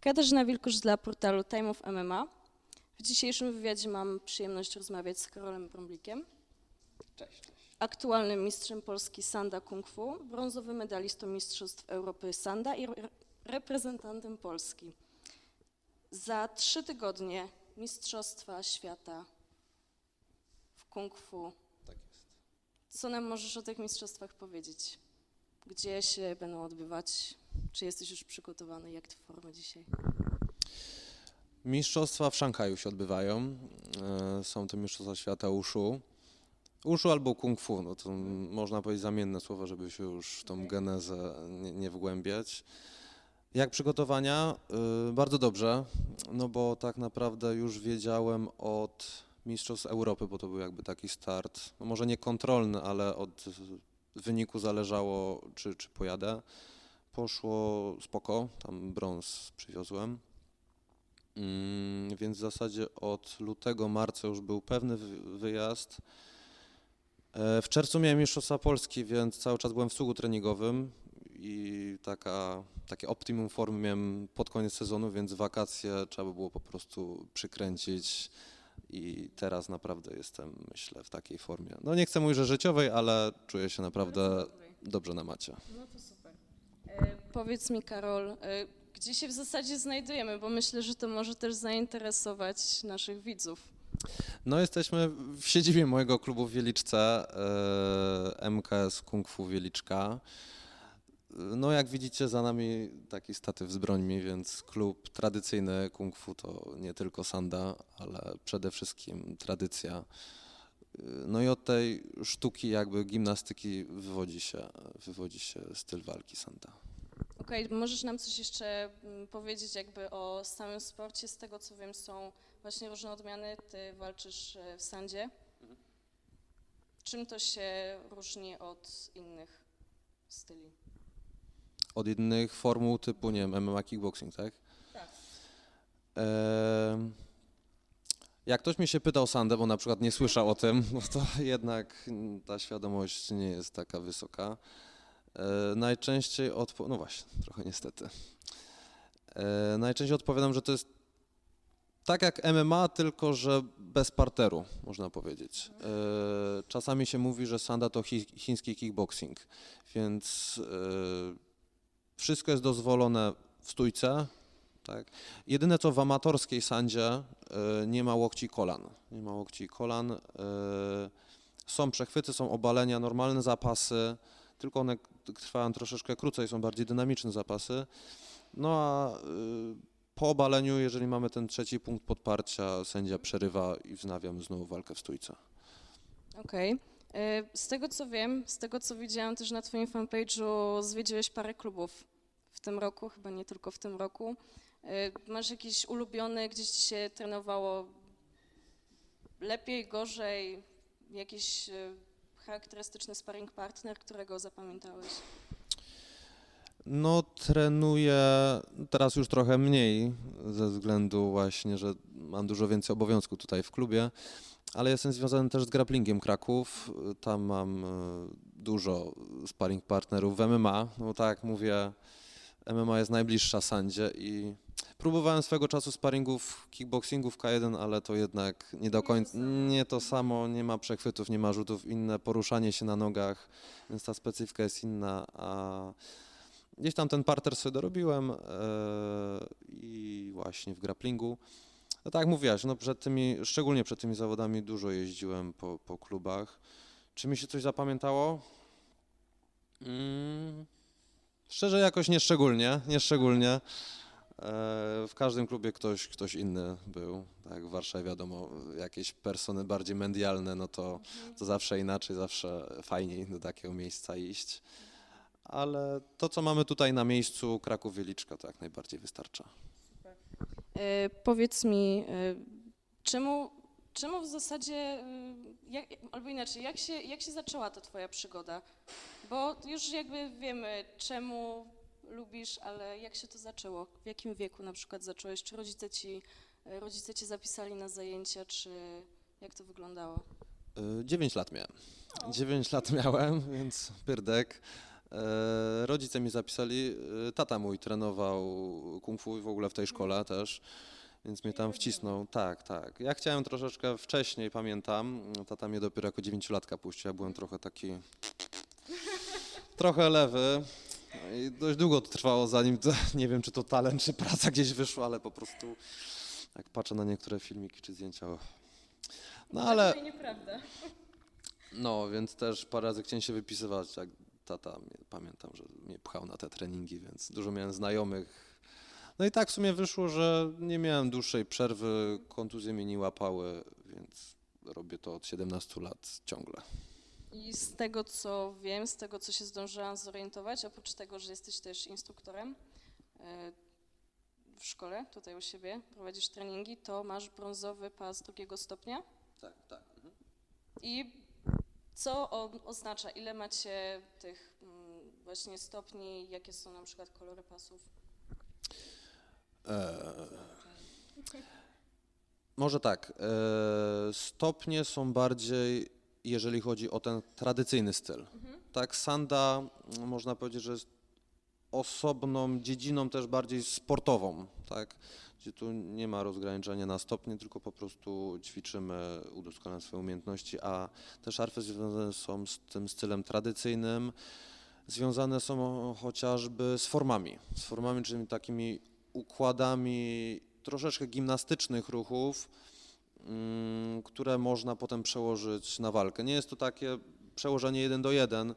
Katarzyna Wilkusz dla portalu Time of MMA. W dzisiejszym wywiadzie mam przyjemność rozmawiać z Karolem Brąblikiem, Cześć. aktualnym mistrzem Polski Sanda Kung Fu, brązowym medalistą Mistrzostw Europy Sanda i re- reprezentantem Polski. Za trzy tygodnie Mistrzostwa Świata w Kung Fu. Tak jest. Co nam możesz o tych mistrzostwach powiedzieć? Gdzie się będą odbywać? Czy jesteś już przygotowany? Jak to forma dzisiaj? Mistrzostwa w Szanghaju się odbywają. E, Są to Mistrzostwa Świata Uszu. Uszu albo Kung Fu, no to można powiedzieć zamienne słowa, żeby się już w tą genezę nie, nie wgłębiać. Jak przygotowania? Y, Bardzo dobrze, no bo tak naprawdę już wiedziałem od Mistrzostw Europy, bo to był jakby taki start, no może nie kontrolny, ale od wyniku zależało, czy, czy pojadę. Poszło spoko, tam brąz przywiozłem. Mm, Więc w zasadzie od lutego, marca już był pewny wy- wyjazd. E, W czerwcu miałem Mistrzostwa Polski, więc cały czas byłem w sługu treningowym i taka, takie optimum formy miałem pod koniec sezonu, więc wakacje trzeba by było po prostu przykręcić i teraz naprawdę jestem, myślę, w takiej formie. No nie chcę mówić, że życiowej, ale czuję się naprawdę dobrze na macie. No to super. E, powiedz mi, Karol, e, gdzie się w zasadzie znajdujemy, bo myślę, że to może też zainteresować naszych widzów. No jesteśmy w siedzibie mojego klubu w Wieliczce, e, MKS Kung Fu Wieliczka. No jak widzicie za nami taki statyw z brońmi, więc klub tradycyjny Kung Fu to nie tylko sanda, ale przede wszystkim tradycja. No i od tej sztuki jakby gimnastyki wywodzi się, wywodzi się styl walki sanda. Okej, możesz nam coś jeszcze mm, powiedzieć jakby o samym sporcie? Z tego co wiem są właśnie różne odmiany, ty walczysz e, w sandzie. Czym to się różni od innych styli? Od innych formuł typu, nie wiem, MMA kickboxing, tak? Tak. Em, Jak ktoś mnie się pytał o Sandę, bo na przykład nie słyszał o tym, no to jednak mm, ta świadomość nie jest taka wysoka. E, Najczęściej odpo... no właśnie, trochę niestety. E, Najczęściej odpowiadam, że to jest tak jak MMA, tylko że bez parteru, można powiedzieć. E, Czasami się mówi, że Sanda to chi chiński kickboxing, więc wszystko jest dozwolone w stójce, tak. Jedyne co w amatorskiej sandzie nie ma łokci kolan. Nie ma łokci kolan. Są przechwyty, są obalenia, normalne zapasy, tylko one trwają troszeczkę krócej, są bardziej dynamiczne zapasy. No a y, po obaleniu, jeżeli mamy ten trzeci punkt podparcia, sędzia przerywa i wznawiamy znowu walkę w stójce. Okej. E, Z tego co wiem, z tego co widziałam też na twoim fanpage'u, zwiedziłeś parę klubów w tym roku, chyba nie tylko w tym roku. E, Masz jakiś ulubiony, gdzieś ci się trenowało lepiej, gorzej, jakiś e, charakterystyczny sparring partner, którego zapamiętałeś? No, trenuję teraz już trochę mniej, ze względu właśnie, że mam dużo więcej obowiązków tutaj w klubie, ale jestem związany też z grapplingiem Kraków. Tam mam e, dużo sparring partnerów w MMA, no tak jak mówię, MMA jest najbliższa sandzie i próbowałem swego czasu sparingów kickboxingów K1, ale to jednak nie do końca, nie to samo, nie ma przechwytów, nie ma rzutów, inne poruszanie się na nogach, więc ta specyfika jest inna, a Gdzieś tam ten parter sobie dorobiłem e, i właśnie w grapplingu. No tak jak mówiłaś, no przed tymi, szczególnie przed tymi zawodami dużo jeździłem po, po klubach. Czy mi się coś zapamiętało? Mm, szczerze jakoś nieszczególnie, nieszczególnie. E, w każdym klubie ktoś, ktoś inny był. Tak w Warszawie wiadomo, jakieś persony bardziej medialne, no to, to zawsze inaczej, zawsze fajniej do takiego miejsca iść. Ale to, co mamy tutaj na miejscu, Kraków Wieliczka, to jak najbardziej wystarcza. E, Powiedz mi, e, czemu, czemu w zasadzie, e, jak, albo inaczej, jak się, jak się zaczęła ta twoja przygoda? Bo już jakby wiemy, czemu lubisz, ale jak się to zaczęło? W jakim wieku na przykład zacząłeś? Czy rodzice ci, e, rodzice cię zapisali na zajęcia, czy jak to wyglądało? Y, 9 lat miałem. 9 lat miałem, więc pyrdek. E, rodzice mi zapisali, e, tata mój trenował kung fu i w ogóle w tej szkole też, więc mnie tam wcisnął. Tak, tak. Ja chciałem troszeczkę wcześniej, pamiętam, tata mnie dopiero jako dziewięciolatka puścił, ja byłem trochę taki, trochę lewy. I dość długo to trwało, zanim, to, nie wiem czy to talent, czy praca gdzieś wyszła, ale po prostu jak patrzę na niektóre filmiki czy zdjęcia, no ale... To nieprawda. No, więc też parę razy chciałem się wypisywać, jak tata, pamiętam, że mnie pchał na te treningi, więc dużo miałem znajomych. No i tak w sumie wyszło, że nie miałem dłuższej przerwy, kontuzje mnie nie łapały, więc robię to od 17 lat ciągle. I z tego co wiem, z tego co się zdążyłam zorientować, oprócz tego, że jesteś też instruktorem e, w szkole, tutaj u siebie, prowadzisz treningi, to masz brązowy pas drugiego stopnia. Tak, tak. I co on oznacza? Ile macie tych mm, właśnie stopni? Jakie są na przykład kolory pasów? Eee, może tak. Eee, stopnie są bardziej, jeżeli chodzi o ten tradycyjny styl. Tak, sanda m, można powiedzieć, że jest osobną dziedziną też bardziej sportową, tak? Gdzie tu nie ma rozgraniczenia na stopnie, tylko po prostu ćwiczymy, udoskonalamy swoje umiejętności, a te szarfy związane są z tym stylem tradycyjnym, związane są chociażby z formami, z formami, czyli takimi układami troszeczkę gimnastycznych ruchów, mm, które można potem przełożyć na walkę. Nie jest to takie przełożenie jeden do jeden.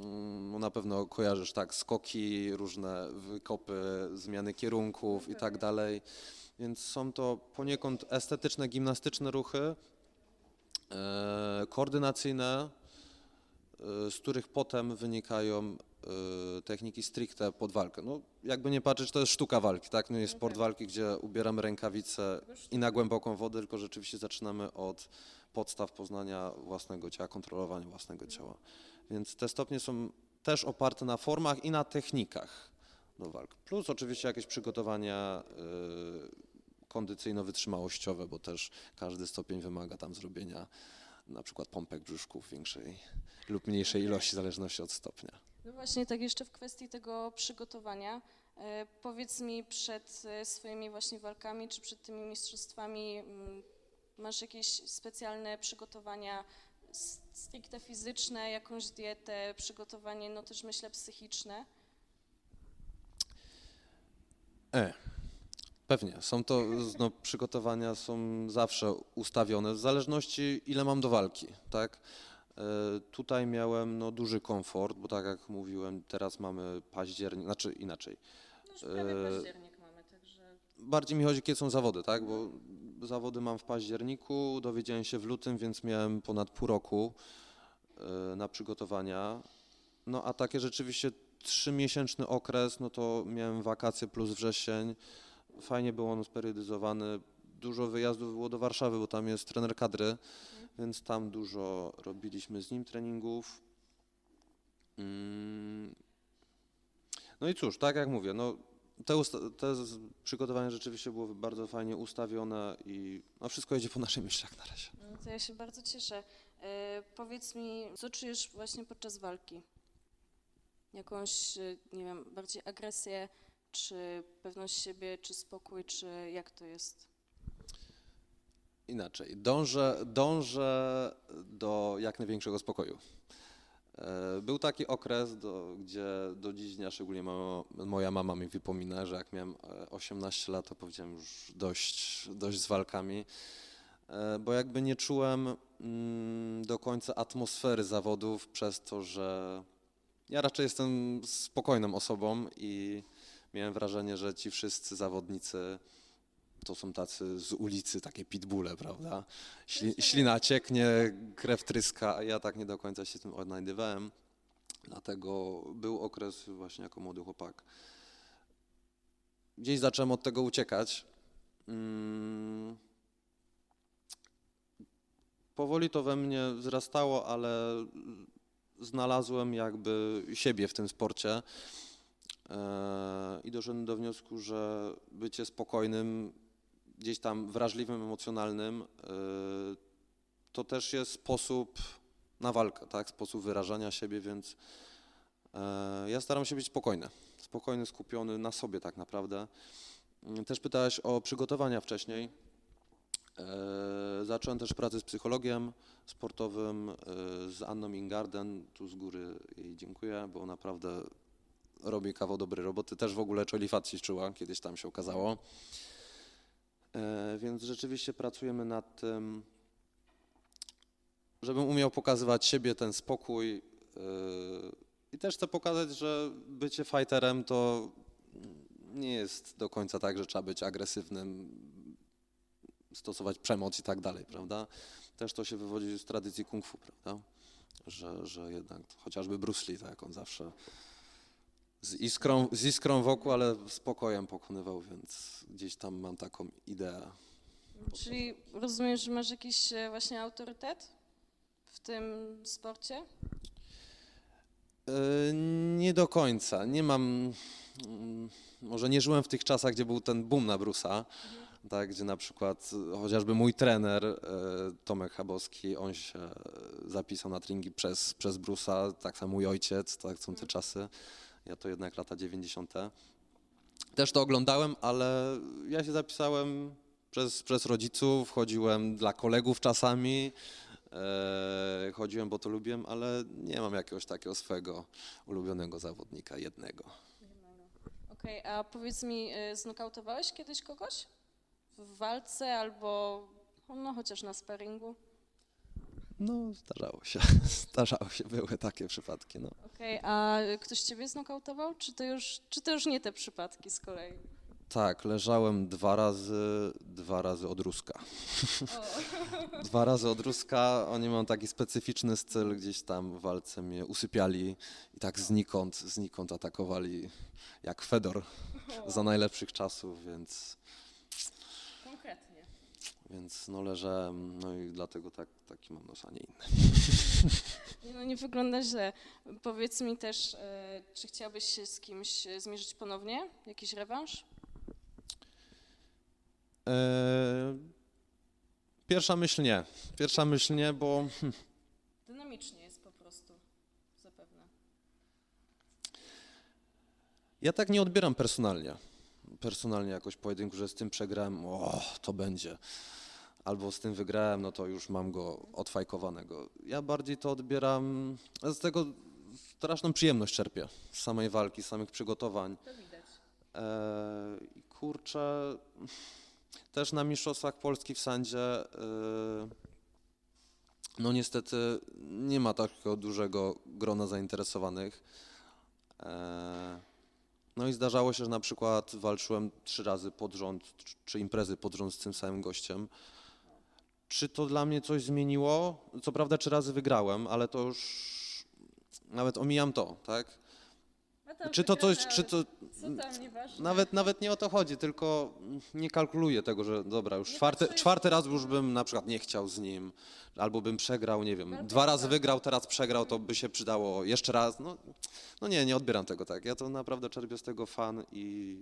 Mm, Na pewno kojarzysz tak skoki, różne wykopy, zmiany kierunków i tak dalej. Więc są to poniekąd estetyczne, gimnastyczne ruchy, e, koordynacyjne, e, z których potem wynikają techniki stricte pod walkę. No, jakby nie patrzeć, to jest sztuka walki, tak? No jest sport walki, gdzie ubieramy rękawice i na głęboką wodę, tylko rzeczywiście zaczynamy od podstaw poznania własnego ciała, kontrolowania własnego ciała. Więc te stopnie są też oparte na formach i na technikach do walk. Plus oczywiście jakieś przygotowania y, kondycyjno-wytrzymałościowe, bo też każdy stopień wymaga tam zrobienia na przykład pompek brzuszków większej lub mniejszej ilości, w zależności od stopnia. No właśnie, tak jeszcze w kwestii tego przygotowania. E, powiedz mi przed e, swoimi właśnie walkami, czy przed tymi mistrzostwami, mm, masz jakieś specjalne przygotowania stricte fizyczne, jakąś dietę, przygotowanie, no też myślę psychiczne? E, pewnie. Są to, no, przygotowania są zawsze ustawione w zależności ile mam do walki, tak? E, tutaj miałem no, duży komfort, bo tak jak mówiłem, teraz mamy październik, znaczy inaczej. No już prawie E, październik mamy, także... Bardziej mi chodzi, kiedy są zawody, tak? Bo zawody mam w październiku, dowiedziałem się w lutym, więc miałem ponad pół roku e, na przygotowania. No a takie rzeczywiście trzymiesięczny okres, no to miałem wakacje plus wrzesień. Fajnie był on speryodyzowany. Dużo wyjazdów było do Warszawy, bo tam jest trener kadry, więc tam dużo robiliśmy z nim treningów. Mm. No i cóż, tak jak mówię, no te, te przygotowania rzeczywiście były bardzo fajnie ustawione i no wszystko jedzie po naszych myślach na razie. No to ja się bardzo cieszę. E, powiedz mi, co czujesz właśnie podczas walki? Jakąś, e, nie wiem, bardziej agresję, czy pewność siebie, czy spokój, czy jak to jest? Inaczej, dążę, dążę do jak największego spokoju. E, Był taki okres, do, gdzie do dziś dnia szczególnie mama, moja mama mi wypomina, że jak miałem e, 18 lat, to powiedziałem już dość, dość z walkami, e, bo jakby nie czułem mm, do końca atmosfery zawodów przez to, że ja raczej jestem spokojną osobą i miałem wrażenie, że ci wszyscy zawodnicy to są tacy z ulicy, takie pitbulle, prawda? Śli, ślina cieknie, krew tryska, a ja tak nie do końca się tym odnajdywałem. Dlatego był okres właśnie jako młody chłopak. Gdzieś zacząłem od tego uciekać. Mm. Powoli to we mnie wzrastało, ale znalazłem jakby siebie w tym sporcie. E, I doszedłem do wniosku, że bycie spokojnym, gdzieś tam wrażliwym, emocjonalnym, e, to też jest sposób na walkę, tak? Sposób wyrażania siebie, więc E, Ja staram się być spokojny, spokojny, skupiony na sobie tak naprawdę. Mm, Też pytałeś o przygotowania wcześniej. E, Zacząłem też pracę z psychologiem sportowym, z Anną Ingarden. Tu z góry jej dziękuję, bo naprawdę robi kawał dobrej roboty. Też w ogóle Czolifat ćwiczyła, kiedyś tam się okazało. E, Więc rzeczywiście pracujemy nad tym, żebym umiał pokazywać siebie, ten spokój. e, I też chcę pokazać, że bycie fighterem to nie jest do końca tak, że trzeba być agresywnym, stosować przemoc i tak dalej, prawda? Też to się wywodzi z tradycji kung fu, prawda? Że, że jednak chociażby Bruce Lee, tak, on zawsze z iskrą, z iskrą wokół, ale spokojem pokonywał, więc gdzieś tam mam taką ideę. Czyli rozumiem, że masz jakiś e, właśnie autorytet w tym sporcie? E, Nie do końca. Nie mam. mm, Może nie żyłem w tych czasach, gdzie był ten boom na Brusa, tak, gdzie na przykład e, chociażby mój trener Tomek Chabowski, on się zapisał na treningi przez, przez Brusa, tak samo mój ojciec, tak są te czasy. Ja to jednak lata 90. Też to oglądałem, ale ja się zapisałem przez, przez rodziców, chodziłem dla kolegów czasami. E, chodziłem, bo to lubiłem, ale nie mam jakiegoś takiego swojego ulubionego zawodnika, jednego. Okej, a powiedz mi, e, znokautowałeś kiedyś kogoś? W walce albo no chociaż na sparingu? No, zdarzało się, zdarzało się, były takie przypadki, no. Okej, a ktoś ciebie znokautował? Czy to, już, czy to już nie te przypadki z kolei? Tak, leżałem dwa razy, dwa razy od Ruska. Dwa razy od Ruska, oni mają taki specyficzny styl, gdzieś tam w walce mnie usypiali i tak znikąd, znikąd atakowali jak Fedor za najlepszych czasów, więc... Więc no leżałem, no i dlatego tak, taki mam nos, a nie inny. Nie, no nie wygląda źle. Powiedz mi też, e, czy chciałbyś się z kimś e, zmierzyć ponownie? Jakiś rewanż? Eee, pierwsza myśl nie. Pierwsza myśl nie, bo Dynamicznie jest po prostu, zapewne. ja tak nie odbieram personalnie. Personalnie jakoś pojedynku, że z tym przegrałem, o, to będzie. Albo z tym wygrałem, no to już mam go odfajkowanego. Ja bardziej to odbieram, z tego straszną przyjemność czerpię. Z samej walki, z samych przygotowań. To widać. I kurczę, też na Mistrzostwach Polski w Sandzie, eee, no niestety nie ma takiego dużego grona zainteresowanych. Eee, No i zdarzało się, że na przykład walczyłem trzy razy pod rząd, czy- czy imprezy pod rząd z tym samym gościem. Czy to dla mnie coś zmieniło? Co prawda trzy razy wygrałem, ale to już nawet omijam to, tak? Czy to coś, czy to, nawet, nawet nie o to chodzi, tylko nie kalkuluję tego, że dobra, już czwarty, czwarty raz już bym na przykład nie chciał z nim, albo bym przegrał, nie wiem, dwa razy dobrze. wygrał, teraz przegrał, to by się przydało jeszcze raz. No, no nie, nie odbieram tego tak. Ja to naprawdę czerpię z tego fan i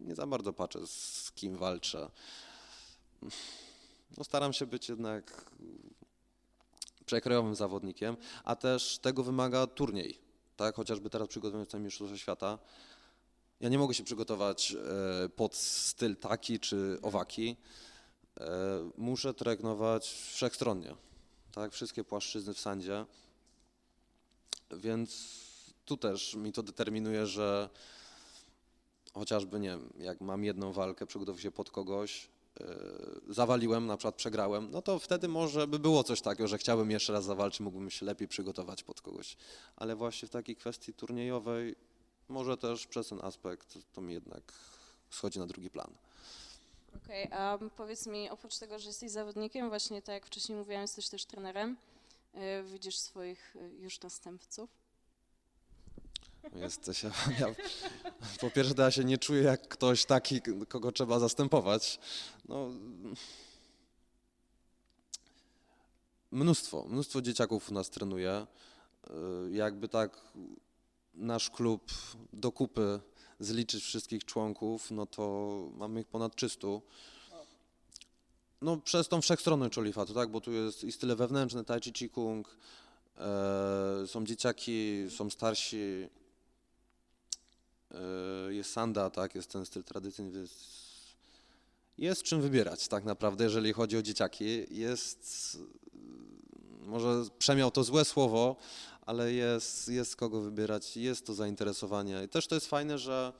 nie za bardzo patrzę, z kim walczę. No, staram się być jednak przekrojowym zawodnikiem, a też tego wymaga turniej, tak? Chociażby teraz przygotowując się Mistrzostwa Świata, ja nie mogę się przygotować e, pod styl taki czy owaki. E, muszę trenować wszechstronnie, tak? Wszystkie płaszczyzny w sandzie, więc tu też mi to determinuje, że chociażby, nie wiem, jak mam jedną walkę, przygotowuję się pod kogoś, zawaliłem, na przykład przegrałem, no to wtedy może by było coś takiego, że chciałbym jeszcze raz zawalczyć, mógłbym się lepiej przygotować pod kogoś. Ale właśnie w takiej kwestii turniejowej, może też przez ten aspekt, to mi jednak schodzi na drugi plan. Okej, a powiedz mi, oprócz tego, że jesteś zawodnikiem, właśnie tak jak wcześniej mówiłam, jesteś też trenerem, e, widzisz swoich e, już następców? Jesteś, ja, ja, po pierwsze, ja się nie czuję jak ktoś taki, kogo trzeba zastępować. No, mnóstwo, mnóstwo dzieciaków nas trenuje. Y, Jakby tak nasz klub do kupy zliczyć wszystkich członków, no to mamy ich ponad 300. No przez tą wszechstronność Cholifatu, tak, bo tu jest i style wewnętrzne, tai chi, kung, E, są dzieciaki, są starsi. E, jest sanda, tak, jest ten styl tradycyjny, więc jest czym wybierać tak naprawdę, jeżeli chodzi o dzieciaki. Jest, y, może przemiał to złe słowo, ale jest, jest kogo wybierać, jest to zainteresowanie. I też to jest fajne, że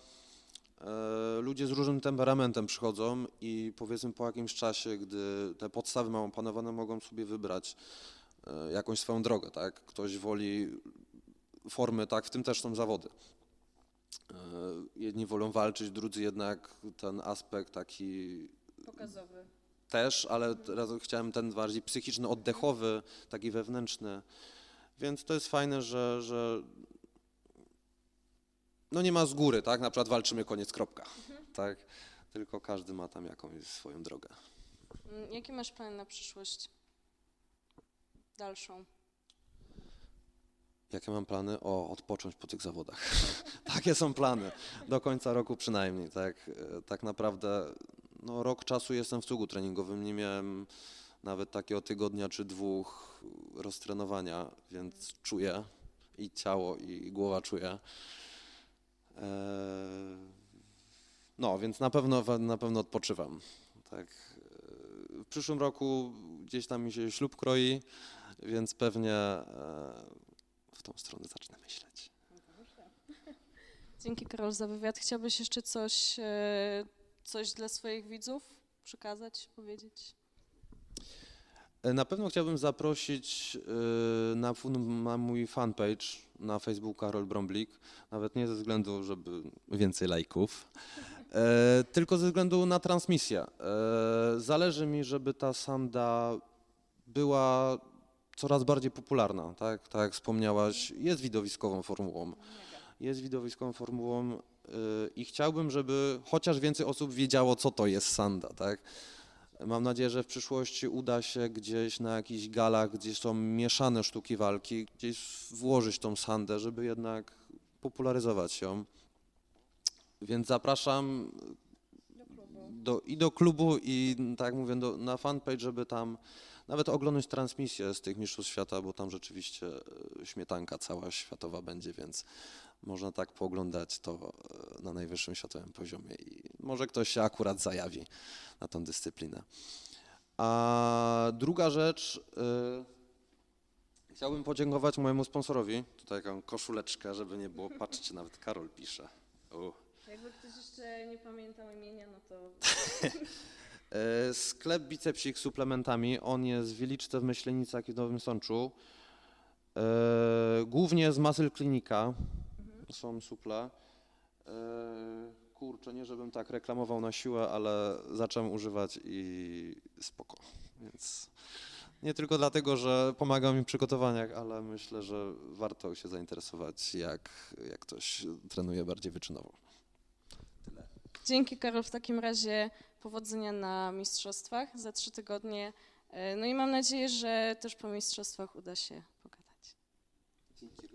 e, ludzie z różnym temperamentem przychodzą i powiedzmy po jakimś czasie, gdy te podstawy mają opanowane, mogą sobie wybrać e, jakąś swoją drogę, tak? Ktoś woli formy, tak? W tym też są zawody. E, Jedni wolą walczyć, drudzy jednak ten aspekt taki Pokazowy. też, ale teraz chciałem ten bardziej psychiczny, oddechowy, taki wewnętrzny. Więc to jest fajne, że, że no nie ma z góry, tak? Na przykład walczymy koniec, kropka, tak? Tylko każdy ma tam jakąś swoją drogę. Mm, Jakie masz plany na przyszłość? Dalszą. Jakie mam plany? O, odpocząć po tych zawodach. Takie są plany. Do końca roku przynajmniej, tak? E, Tak naprawdę no, rok czasu jestem w cugu treningowym. Nie miałem nawet takiego tygodnia czy dwóch roztrenowania, więc czuję i ciało, i głowa czuje. No, więc na pewno, na pewno odpoczywam. Tak. E, W przyszłym roku gdzieś tam mi się ślub kroi, więc pewnie e, w tą stronę zacznę myśleć. Dzięki Karol za wywiad. Chciałbyś jeszcze coś, e, coś dla swoich widzów przekazać, powiedzieć? E, Na pewno chciałbym zaprosić e, na, na mój fanpage na Facebooku Karol Bromblik, nawet nie ze względu, żeby więcej lajków, tylko ze względu na transmisję. Zależy mi, żeby ta sanda była coraz bardziej popularna, tak? Tak jak wspomniałaś, jest widowiskową formułą. Jest widowiskową formułą y, i chciałbym, żeby chociaż więcej osób wiedziało, co to jest sanda, tak? Mam nadzieję, że w przyszłości uda się gdzieś na jakichś galach, gdzie są mieszane sztuki walki, gdzieś włożyć tą sandę, żeby jednak popularyzować ją. Więc zapraszam do, i do klubu, i tak jak mówię, do, na fanpage, żeby tam nawet oglądać transmisję z tych mistrzostw świata, bo tam rzeczywiście e, śmietanka cała światowa będzie, więc można tak pooglądać to e, na najwyższym światowym poziomie i może ktoś się akurat zajawi na tą dyscyplinę. A druga rzecz, e, chciałbym podziękować mojemu sponsorowi, tutaj taką koszuleczkę, żeby nie było, patrzcie, nawet Karol pisze. U. Jakby ktoś jeszcze nie pamiętał imienia, no to E, Sklep Bicepsik z suplementami, on jest w Wieliczce w Myślenicach i w Nowym Sączu. E, Głównie z Muscle Klinika są suple. E, Kurczę, nie żebym tak reklamował na siłę, ale zacząłem używać i spoko. Więc nie tylko dlatego, że pomaga mi w przygotowaniach, ale myślę, że warto się zainteresować, jak, jak ktoś trenuje bardziej wyczynowo. Dzięki Karol w takim razie powodzenia na mistrzostwach za trzy tygodnie. E, no i mam nadzieję, że też po mistrzostwach uda się pogadać. Dzięki.